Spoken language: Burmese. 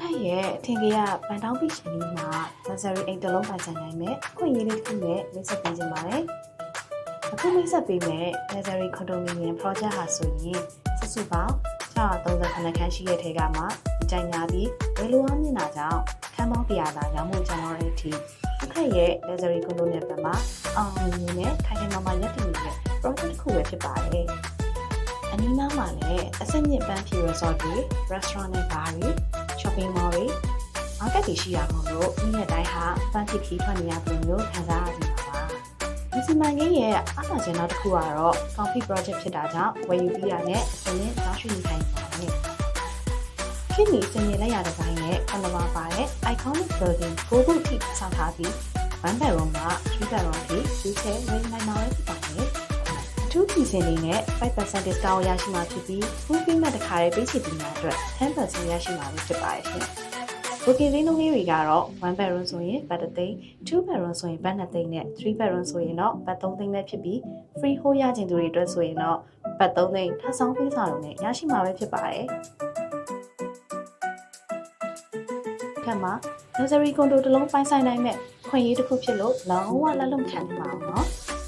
ခက်ရဲ့အထင်ကြီးကဗန်တောင်းပြီးရှင်ဒီမှာ luxury အိမ်တစ်လုံးပိုင်ဆိုင်နိုင်မယ်ခွင့်ရလေးတစ်ခုနဲ့မိတ်ဆက်ပေးခြင်းပါတယ်အခုမိတ်ဆက်ပေးမယ် luxury condominium project ဟာဆိုရင်စုစုပေါင်း638ခန်းရှိတဲ့ထဲကမှကြိုင်များပြီးဝယ်လိုအားမြင့်တာကြောင့်ခန်းပေါင်း100သာရောင်းဖို့ကျွန်တော်တို့အထိအခက်ရဲ့ luxury condo နဲ့ပတ်မှာအောင်မြင်မြင်နဲ့ခိုင်ခိုင်မာမာရပ်တည်နေတဲ့ project တစ်ခုပဲဖြစ်ပါတယ်အနီးနားမှာလည်းအဆင့်မြင့်ပန်းဖြူ resort တွေ restaurant နဲ့ bar တွေ shopping mall တွေ market တွေရှိရမို့လို့ဒီနေ့တိုင်းဟာပန်းဖြစ်ခီးထွက်နေရတယ်လို့ခံစားရနေတာပါဒီစီမံကိန်းရဲ့အားသာချက်နောက်တစ်ခုကတော့ coffee project ဖြစ်တာကြောင့်ဝယ်ယူပြီးရတဲ့အစင်းနဲ့သားရှိနေထိုင်ပါတယ်ဖြစ်နေစင်ရင်လက်ရတဲ့ဘိုင်းနဲ့အနမပါတဲ့ iconic building ကိုခုထိဆောက်ထားပြီး one bedroom မှာ3 bedroom ထိယူဆဝယ်နိုင်မှာပဲဖြစ်ပါတယ် အထူးပြည်စင်လေးနဲ့5% discount ရရှိမှာဖြစ်ပြီး full payment တစ်ခါရေးပေးချင်တဲ့များအတွက်10%ရရှိမှာဖြစ်ပါတယ်ရှင်။ booking လေးလုံးလေးတွေကတော့1 bedroom ဆိုရင်ဘတ်တစ်သိန်း2 bedroom ဆိုရင်ဘတ်2သိန်းနဲ့3 bedroom ဆိုရင်တော့ဘတ်3သိန်းပဲဖြစ်ပြီး free hold ရခြင်းသူတွေအတွက်ဆိုရင်တော့ဘတ်3သိန်းထပ်ဆောင်ပေးစာလုံးနဲ့ရရှိမှာပဲဖြစ်ပါတယ်။ခက်မှာ luxury condo တစ်လုံးပိုင်ဆိုင်နိုင်မဲ့ခွင့်ရေးတစ်ခုဖြစ်လို့လုံးဝလက်လုံခံနေပါအောင်နော်။